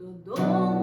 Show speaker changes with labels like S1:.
S1: додому.